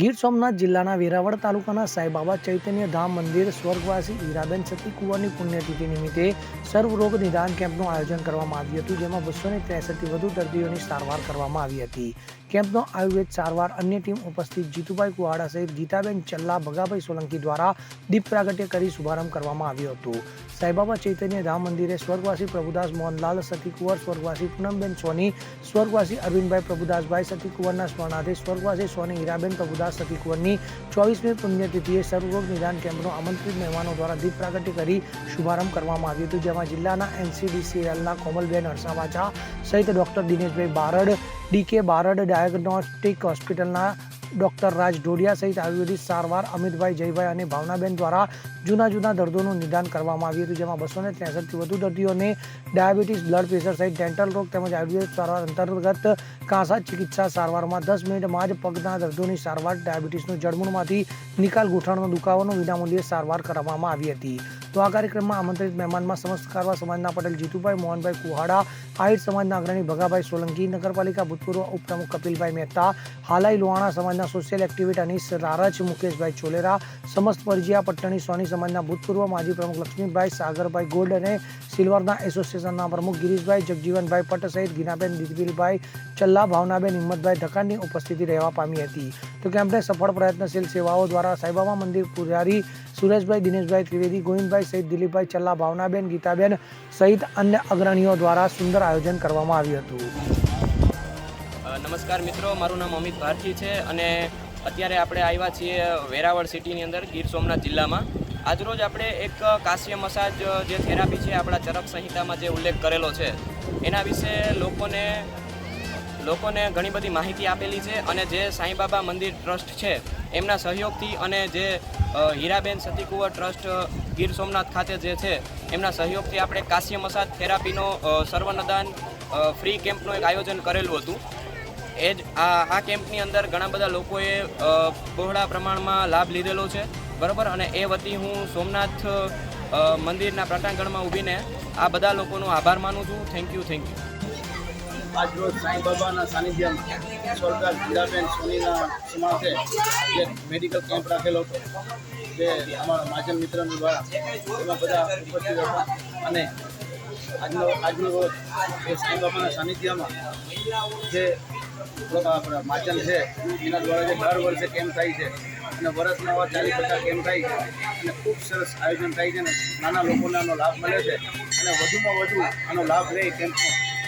ગીર સોમનાથ જિલ્લાના વેરાવળ તાલુકાના સાંઈબાબા ચૈતન્ય ધામ મંદિર સ્વર્ગવાસી હીરાબેન સતી કુંવરની પુણ્યતિથિ નિમિત્તે સર્વરોગ નિદાન કેમ્પનું આયોજન કરવામાં આવ્યું હતું, જેમાં બસો ને ત્રેસઠથી વધુ દર્દીઓની સારવાર કરવામાં આવી હતી. કેમ્પનો આયુર્વેદ સારવાર અન્ય ટીમ ઉપસ્થિત જીતુભાઈ કુવાડા સહિત ગીતાબેન ચલ્લા, ભગાભાઈ સોલંકી દ્વારા દીપ પ્રાગટ્ય કરી શુભારંભ કરવામાં આવ્યો હતો. સાંઈબાબા ચૈતન્ય ધામ મંદિરે સ્વર્ગવાસી પ્રભુદાસ મોહનલાલ સતી કુંવર સ્વર્ગવાસી પૂનમબેન સોની, સ્વર્ગવાસી અરવિંદભાઈ પ્રભુદાસભાઈ સતી કુંવરના સ્મરણાર્થે સ્વર્ગવાસી સોની, હીરાબેન પ્રભુદાસ સતી કુંવરની ચોવીસમી પુણ્યતિથિએ સર્વરોગ નિદાન કેમ્પનો આમંત્રિત મહેમાનો દ્વારા દીપ પ્રાગટ્ય કરી શુભારંભ કરવામાં આવ્યું હતું, જેમાં જિલ્લાના એનસીડીસીએલના કોમલબેન હરસાવાચા સહિત doctor Dineshbhai Barad, DK Barad diagnostic હોસ્પિટલના ડોક્ટર રાજ ઢોડિયા સહિત આયુર્વેદિક સારવાર અમિતભાઈ જયભાઈ અને ભાવનાબેન દ્વારા જૂના જૂના દર્દોનું નિદાન કરવામાં આવ્યું હતું, જેમાં બસો ને ત્રેસઠથી વધુ દર્દીઓને ડાયાબિટીસ, બ્લડ પ્રેશર સહિત ડેન્ટલ રોગ તેમજ આયુર્વેદિક સારવાર અંતર્ગત કાંસા ચિકિત્સા સારવારમાં દસ મિનિટમાં જ પગના દર્દોની સારવાર ડાયાબિટીસનું જડમૂળમાંથી નિકાલ ગૂંઠણનો દુખાવાનો વિનામૂલ્યે સારવાર કરવામાં આવી હતી. તો આ કાર્યક્રમમાં આમંત્રિત મહેમાનમાં સમસ્ત કારવા સમાજના પટેલ જીતુભાઈ, મોહનભાઈ કુહાડા આહિર સમાજના અગ્રણી ભગાભાઈ સોલંકી, નગરપાલિકા ભૂતપૂર્વ ઉપપ્રમુખ કપિલભાઈ મહેતા, હાલાઈ લોહાણા સમાજના સોશિયલ એક્ટિવિટ અનીસ રારચ મુકેશભાઈ ચોલેરા, સમસ્ત પરજીયા પટ્ટણી સોની સમાજના ભૂતપૂર્વ માજી પ્રમુખ લક્ષ્મીભાઈ સાગરભાઈ ગોલ્ડ અને સિલ્વરના એસોસિએશનના પ્રમુખ ગિરીશભાઈ, જગજીવનભાઈ પટ્ટ સહિત ગીનાબેન દિલબીલભાઈ ચલ્લા, ભાવનાબેન, હિંમતભાઈ ધકાનની ઉપસ્થિતિ રહેવા પામી હતી. તો કેમ્પને સફળ પ્રયત્નશીલ સેવાઓ દ્વારા સાઈબાબા મંદિર, પૂજારી સુરેશભાઈ, દિનેશભાઈ ત્રિવેદી, ગોવિંદભાઈ સહિત દિલીપભાઈ ચલ્લા, ભાવનાબેન ગીતાબેન સહિત અન્ય અગ્રણીઓ દ્વારા સુંદર આયોજન કરવામાં આવ્યું હતું. નમસ્કાર મિત્રો, મારું નામ અમિત ભારતી છે અને અત્યારે આપણે આવ્યા છીએ વેરાવળ સિટીની અંદર ગીર સોમનાથ જિલ્લામાં. આજરોજ આપણે એક કાશ્ય મસાજ જે થેરાપી છે આપણા ચરક સંહિતામાં જે ઉલ્લેખ કરેલો છે, એના વિશે લોકોને લોકોને ઘણી બધી માહિતી આપેલી છે અને જે સાંઈબાબા મંદિર ટ્રસ્ટ છે, એમના સહયોગથી અને જે હીરાબેન સતીકુંવર ટ્રસ્ટ ગીર સોમનાથ ખાતે જે છે, એમના સહયોગથી આપણે કાશ્ય મસાજ થેરાપીનો સર્વનદાન ફ્રી કેમ્પનું એક આયોજન કરેલું હતું. એ જ આ કેમ્પની અંદર ઘણા બધા લોકોએ બહોળા પ્રમાણમાં લાભ લીધેલો છે. બરાબર? અને એ વતી હું સોમનાથ મંદિરના પ્રટાંગણમાં ઊભીને આ બધા લોકોનો આભાર માનું છું. થેન્ક યુ થેન્ક યુ આજરોજ સાંઈ બાબાના સાનિધ્યમાં સરકાર હીરાબેન સોનીના સમાસે એક મેડિકલ કેમ્પ રાખેલો હતો, જે અમારા માધ્યમ મિત્રનો દ્વારા એમાં બધા ઉપસ્થિત હતા અને આજનો આજનો રોજ એ સાંઈ બાબાના સાનિધ્યમાં જે આપણા માચન છે, એના દ્વારા જે દર વર્ષે કેમ્પ થાય છે અને વર્ષના આવા ચાલીસ પચાસ કેમ્પ થાય છે અને ખૂબ સરસ આયોજન થાય છે અને નાના લોકોને આનો લાભ મળે છે અને વધુમાં વધુ આનો લાભ લે કેમ્પનો